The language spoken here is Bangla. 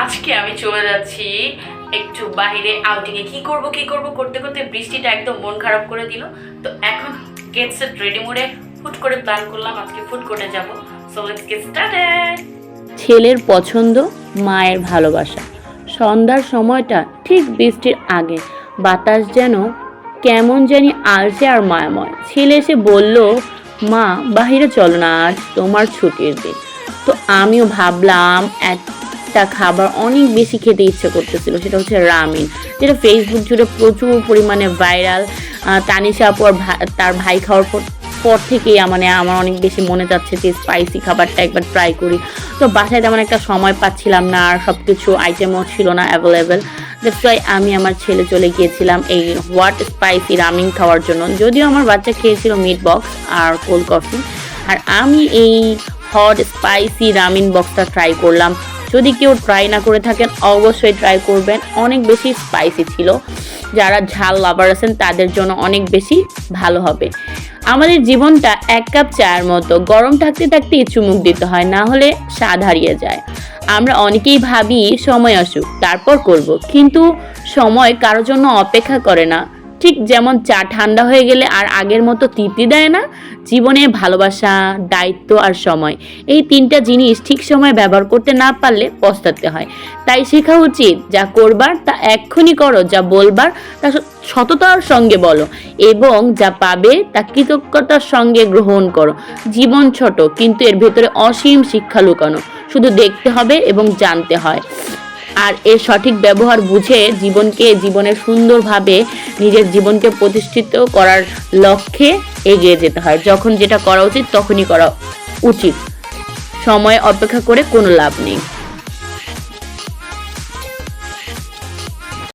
আজকে আমি চলে যাচ্ছি একটু বাইরে আউটিংয়ে কি করব কি করব? করতে করতে বৃষ্টিটা একদম মন খারাপ করে দিল। তো এখন গেট সেট রেডি মোডে ফুট করে প্ল্যান করলাম আজকে ফুড কোর্টে যাব। সো লেটস গেট স্টার্টেড ছেলের পছন্দ, মায়ের ভালোবাসা। সন্ধ্যার সময়টা ঠিক বৃষ্টির আগে। বাতাস যেন কেমন জানি আলসে আর মায়াময়। ছেলে এসে বলল, মা, বাহিরে চলো না, আজ তোমার ছুটির দিন। তো আমিও ভাবলাম একটা খাবার অনেক বেশি খেতে ইচ্ছে করতেছিল, সেটা হচ্ছে রামিন, যেটা ফেসবুক জুড়ে প্রচুর পরিমাণে ভাইরাল তানিশা আপু আর তার ভাই খাওয়ার পর পর থেকেই মানে আমার অনেক বেশি মনে যাচ্ছে যে স্পাইসি খাবারটা একবার ট্রাই করি। তো বাসায় তেমন একটা সময় পাচ্ছিলাম না, আর সব কিছু আইটেমও ছিল না অ্যাভেলেবেল ওয়াই আমি আমার ছেলে চলে গিয়েছিলাম এই হোয়াট স্পাইসি রামিং খাওয়ার জন্য। যদিও আমার বাচ্চা খেয়েছিল মিট বক্স আর কোল্ড কফি আর আমি এই হট স্পাইসি রামিন বক্সটা ট্রাই করলাম। যদি কেউ ট্রাই না করে থাকেন, অবশ্যই ট্রাই করবেন। অনেক বেশি স্পাইসি ছিল। যারা ঝাল লাভার আছেন, তাদের জন্য অনেক বেশি ভালো হবে। আমাদের জীবনটা এক কাপ চায়ের মতো। গরম থাকতে থাকতে চুমুক দিতে হয়, না হলে স্বাদ হারিয়ে যায়। আমরা অনেকেই ভাবি, সময় আসুক, তারপর করব। কিন্তু সময় কারোর জন্য অপেক্ষা করে না। ঠিক যেমন চা ঠান্ডা হয়ে গেলে আর আগের মতো তৃপ্তি দেয় না, জীবনে ভালোবাসা, দায়িত্ব আর সময়। এই তিনটা জিনিস ঠিক সময় ব্যবহার করতে না পারলে পস্তাতে হয়। তাই শেখা উচিত, যা করবার তা এক্ষুনি করো, যা বলবার তা সততার সঙ্গে বলো এবং যা পাবে তা কৃতজ্ঞতার সঙ্গে গ্রহণ করো। জীবন ছোট, কিন্তু এর ভেতরে অসীম শিক্ষা লুকানো। শুধু দেখতে হবে এবং জানতে হয়। আর এর সঠিক ব্যবহার বুঝে জীবনকে জীবনের সুন্দরভাবে নিজের জীবনকে প্রতিষ্ঠিত করার লক্ষ্যে এগিয়ে যেতে হয়। যখন যেটা করা উচিত, তখনই করা উচিত। সময় অপেক্ষা করে কোনো লাভ নেই।